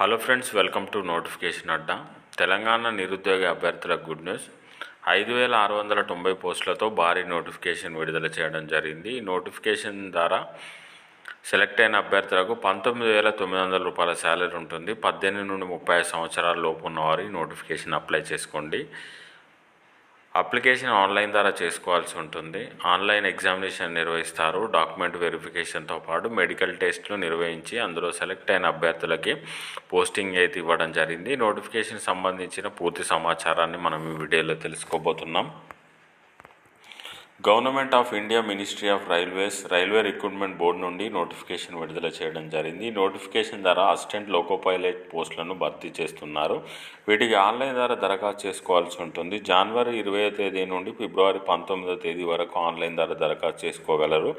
Hello friends welcome to notification Adda Telangana నిరుద్యోగ అభ్యర్థులకు good news ఐదు వేల ఆరు వందల తొంభై పోస్టులతో భారీ నోటిఫికేషన్ విడుదల చేయడం జరిగింది. ఈ నోటిఫికేషన్ ద్వారా సెలెక్ట్ అయిన అభ్యర్థులకు పంతొమ్మిది వేల తొమ్మిది వందల రూపాయల శాలరీ ఉంటుంది. పద్దెనిమిది నుండి ముప్పై ఐదు సంవత్సరాల లోపు ఉన్నవారు ఈ నోటిఫికేషన్ అప్లై చేసుకోండి. అప్లికేషన్ ఆన్లైన్ ద్వారా చేసుకోవాల్సి ఉంటుంది. ఆన్లైన్ ఎగ్జామినేషన్ నిర్వహిస్తారు. డాక్యుమెంట్ వెరిఫికేషన్తో పాటు మెడికల్ టెస్ట్లు నిర్వహించి అందులో సెలెక్ట్ అయిన అభ్యర్థులకి పోస్టింగ్ అయితే ఇవ్వడం జరిగింది. నోటిఫికేషన్ సంబంధించిన పూర్తి సమాచారాన్ని మనం ఈ వీడియోలో తెలుసుకోబోతున్నాం. Government of India ministry of railways railway recruitment board నుండి నోటిఫికేషన్ విడుదల చేయడం జరిగింది. ఈ నోటిఫికేషన్ ద్వారా అసిస్టెంట్ లోకో పైలట్ పోస్టులను భర్తీ చేస్తున్నారు. వీటికి ఆన్లైన్ ద్వారా దరఖాస్తు చేసుకోవాల్సి ఉంటుంది. జనవరి ఇరవై తేదీ నుండి ఫిబ్రవరి పంతొమ్మిదో తేదీ వరకు ఆన్లైన్ ద్వారా దరఖాస్తు చేసుకోగలరు.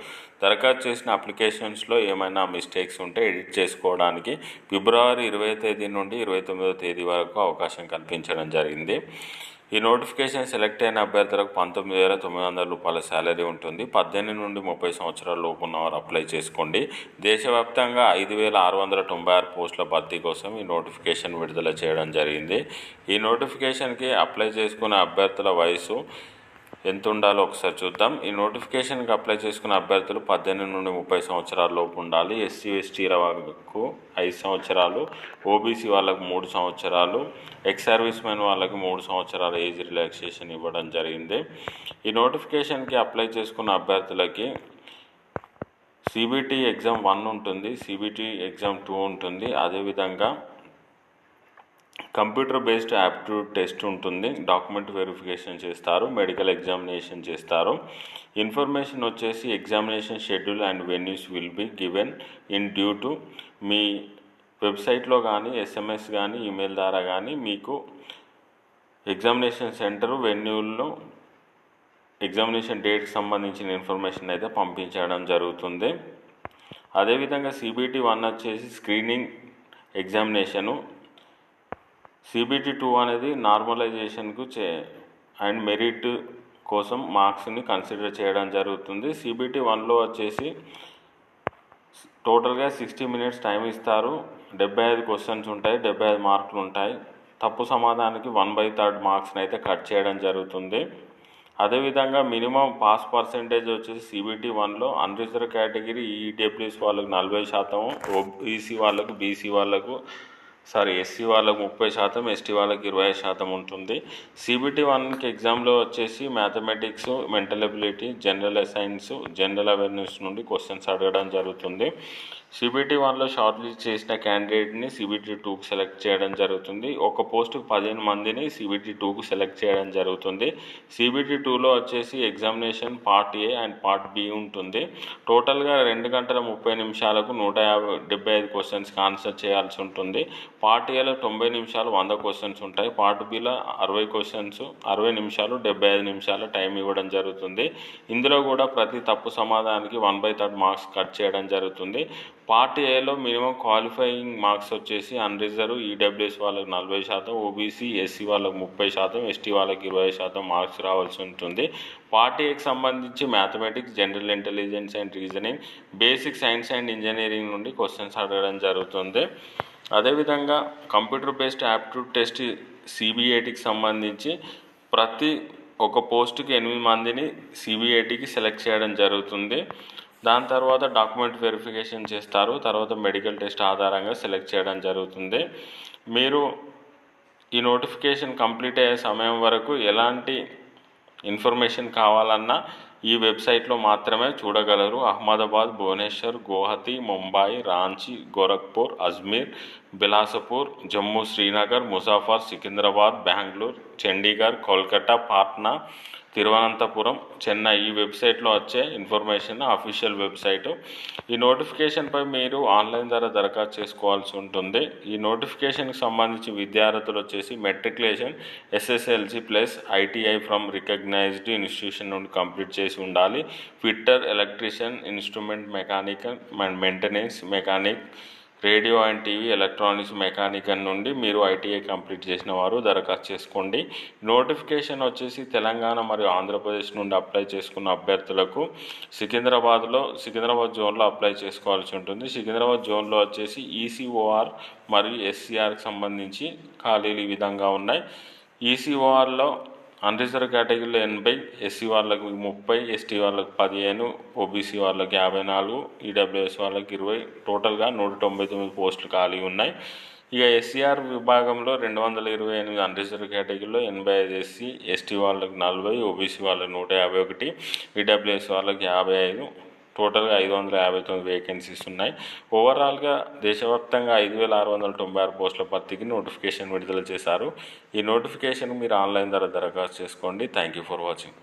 దరఖాస్తు చేసిన అప్లికేషన్స్లో ఏమైనా మిస్టేక్స్ ఉంటే ఎడిట్ చేసుకోవడానికి ఫిబ్రవరి ఇరవై తేదీ నుండి ఇరవై తొమ్మిదో తేదీ వరకు అవకాశం కల్పించడం జరిగింది. ఈ నోటిఫికేషన్ సెలెక్ట్ అయిన అభ్యర్థులకు పంతొమ్మిది వేల తొమ్మిది వందల రూపాయల శాలరీ ఉంటుంది. పద్దెనిమిది నుండి ముప్పై సంవత్సరాల లోపు ఉన్నవారు అప్లై చేసుకోండి. దేశవ్యాప్తంగా ఐదు వేల ఆరు వందల తొంభై ఆరు పోస్టుల భర్తీ కోసం ఈ నోటిఫికేషన్ విడుదల చేయడం జరిగింది. ఈ నోటిఫికేషన్కి అప్లై చేసుకున్న అభ్యర్థుల వయసు ఎంత ఉండాలో ఒకసారి చూద్దాం. ఈ నోటిఫికేషన్కి అప్లై చేసుకున్న అభ్యర్థులు పద్దెనిమిది నుండి ముప్పై సంవత్సరాల లోపు ఉండాలి. ఎస్సీ ఎస్టీ వాళ్ళకు ఐదు సంవత్సరాలు ఓబీసీ వాళ్ళకు మూడు సంవత్సరాలు ఎక్స్ సర్వీస్ మెన్ వాళ్ళకి మూడు సంవత్సరాల ఏజ్ రిలాక్సేషన్ ఇవ్వడం జరిగింది. ఈ నోటిఫికేషన్కి అప్లై చేసుకున్న అభ్యర్థులకి సిబిటి ఎగ్జామ్ వన్ ఉంటుంది సిబిటి ఎగ్జామ్ టూ ఉంటుంది. అదేవిధంగా కంప్యూటర్ బేస్డ్ యాప్టిట్యూడ్ టెస్ట్ ఉంటుంది. డాక్యుమెంట్ వెరిఫికేషన్ చేస్తారు. మెడికల్ ఎగ్జామినేషన్ చేస్తారు. ఇన్ఫర్మేషన్ వచ్చేసి examination schedule and venues will be given in due to మీ వెబ్సైట్లో కానీ ఎస్ఎంఎస్ కానీ ఈమెయిల్ ద్వారా కానీ మీకు ఎగ్జామినేషన్ సెంటర్ వెన్యూల్లో ఎగ్జామినేషన్ డేట్కి సంబంధించిన ఇన్ఫర్మేషన్ అయితే పంపించడం జరుగుతుంది. అదేవిధంగా సిబిటి వన్ వచ్చేసి స్క్రీనింగ్ ఎగ్జామినేషను సిబిటి టూ అనేది నార్మలైజేషన్కు చే అండ్ మెరిట్ కోసం మార్క్స్ని కన్సిడర్ చేయడం జరుగుతుంది. సిబిటి వన్లో వచ్చేసి టోటల్గా సిక్స్టీ మినిట్స్ టైం ఇస్తారు. డెబ్బై ఐదు క్వశ్చన్స్ ఉంటాయి డెబ్బై ఐదు మార్కులు ఉంటాయి. తప్పు సమాధానానికి వన్ బై థర్డ్ మార్క్స్ని అయితే కట్ చేయడం జరుగుతుంది. అదేవిధంగా మినిమం పాస్ పర్సంటేజ్ వచ్చేసి సిబిటి వన్లో అన్రిజర్వ్ కేటగిరీ ఈడబ్ల్యూఎస్ వాళ్ళకు నలభై శాతం ఓబీసీ వాళ్ళకు బీసీ వాళ్ళకు సారీ ఎస్సీ వాళ్ళకు ముప్పై శాతం ఎస్టీ వాళ్ళకి ఇరవై శాతం ఉంటుంది. సిబిటి వన్కి ఎగ్జామ్లో వచ్చేసి mathematics mental ability general science general awareness నుండి క్వశ్చన్స్ అడగడం జరుగుతుంది. సిబిటీ వన్లో షార్ట్ లిస్ట్ చేసిన క్యాండిడేట్ని సిబిటీ టూకి సెలెక్ట్ చేయడం జరుగుతుంది. ఒక పోస్టుకు పదిహేను మందిని సిబిటీ టూకు సెలెక్ట్ చేయడం జరుగుతుంది. సిబిటీ టూలో వచ్చేసి examination part A and part B ఉంటుంది. టోటల్గా రెండు గంటల ముప్పై నిమిషాలకు నూట యాభై డెబ్బై ఐదు క్వశ్చన్స్కి ఆన్సర్ చేయాల్సి ఉంటుంది. పార్ట్ ఏలో తొంభై నిమిషాలు వంద క్వశ్చన్స్ ఉంటాయి. పార్ట్ బిలో అరవై క్వశ్చన్స్ అరవై నిమిషాలు డెబ్బై ఐదు నిమిషాలు టైం ఇవ్వడం జరుగుతుంది. ఇందులో కూడా ప్రతి తప్పు సమాధానానికి one by third marks cut చేయడం జరుగుతుంది. పార్ట్ ఏలో మినిమం క్వాలిఫైయింగ్ మార్క్స్ వచ్చేసి అన్రిజర్వ్ ఈడబ్ల్యూఎస్ వాళ్ళకి నలభై శాతం ఓబీసీ ఎస్సీ వాళ్ళకి ముప్పై శాతం ఎస్టీ వాళ్ళకి ఇరవై శాతం మార్క్స్ రావాల్సి ఉంటుంది. పార్ట్ ఏకి సంబంధించి mathematics general intelligence and reasoning basic science and engineering నుండి క్వశ్చన్స్ అడగడం జరుగుతుంది. అదేవిధంగా కంప్యూటర్ బేస్డ్ యాప్టిట్యూడ్ టెస్ట్ సిబిఐటికి సంబంధించి ప్రతి ఒక పోస్టుకి ఎనిమిది మందిని సిబిఐటికి సెలెక్ట్ చేయడం జరుగుతుంది. దాని తర్వాత డాక్యుమెంట్ వెరిఫికేషన్ చేస్తారు. తర్వాత మెడికల్ టెస్ట్ ఆధారంగా సెలెక్ట్ చేయడం జరుగుతుంది. మీరు ఈ నోటిఫికేషన్ కంప్లీట్ అయ్యే సమయం వరకు ఎలాంటి ఇన్ఫర్మేషన్ కావాలన్నా ఈ వెబ్సైట్లో మాత్రమే చూడగలరు. అహ్మదాబాద్ భువనేశ్వర్ గౌహతి ముంబై రాంచీ గోరఖ్పూర్ అజ్మీర్ బిలాసపూర్ జమ్మూ శ్రీనగర్ ముజాఫర్ సికింద్రాబాద్ బెంగళూరు చండీగఢ్ కోల్కతా పాట్నా తిరువనంతపురం చెన్నై. ఈ వెబ్సైట్లో వచ్చే ఇన్ఫర్మేషన్ అఫీషియల్ వెబ్సైట్. ఈ నోటిఫికేషన్పై మీరు ఆన్లైన్ ద్వారా దరఖాస్తు చేసుకోవాల్సి ఉంటుంది. ఈ నోటిఫికేషన్కి సంబంధించి విద్యార్థులు వచ్చేసి matriculation SSLC plus ITI from recognised institution నుండి కంప్లీట్ చేసి ఉండాలి. Fitter electrician instrument mechanical and maintenance mechanic radio and TV electronics mechanical నుండి మీరు ఐటీఐ కంప్లీట్ చేసిన వారు దరఖాస్తు చేసుకోండి. నోటిఫికేషన్ వచ్చేసి తెలంగాణ మరియు ఆంధ్రప్రదేశ్ నుండి అప్లై చేసుకున్న అభ్యర్థులకు సికింద్రాబాద్లో సికింద్రాబాద్ జోన్లో అప్లై చేసుకోవాల్సి ఉంటుంది. సికింద్రాబాద్ జోన్లో వచ్చేసి ఈసీఓఆర్ మరియు ఎస్సీఆర్కి సంబంధించి ఖాళీలు ఈ విధంగా ఉన్నాయి. ఈసీఓఆర్లో అన్రిజర్వ్ కేటగిరీలో ఎనభై ఎస్సీ వాళ్ళకి ముప్పై ఎస్టీ వాళ్ళకి పదిహేను ఓబీసీ వాళ్ళకి యాభై నాలుగు ఈడబ్ల్యూఎస్ వాళ్ళకి ఇరవై. టోటల్గా నూట తొంభై తొమ్మిది పోస్టులు ఖాళీ ఉన్నాయి. ఇక ఎస్సీఆర్ విభాగంలో రెండు వందల ఇరవై ఎనిమిది అన్రిజర్వ్ కేటగిరీలో ఎనభై ఐదు ఎస్సీ ఎస్టీ వాళ్ళకి నలభై ఓబీసీ వాళ్ళకి నూట యాభై ఒకటి ఈడబ్ల్యూఎస్ వాళ్ళకి యాభై ఐదు టోటల్గా ఐదు వందల యాభై తొమ్మిది వేకెన్సీస్ ఉన్నాయి. ఓవరాల్గా దేశవ్యాప్తంగా ఐదు వేల ఆరు వందల తొంభై ఆరు పోస్టుల భర్తీకి నోటిఫికేషన్ విడుదల చేశారు. ఈ నోటిఫికేషన్ మీరు ఆన్లైన్ ద్వారా దరఖాస్తు చేసుకోండి. Thank you for watching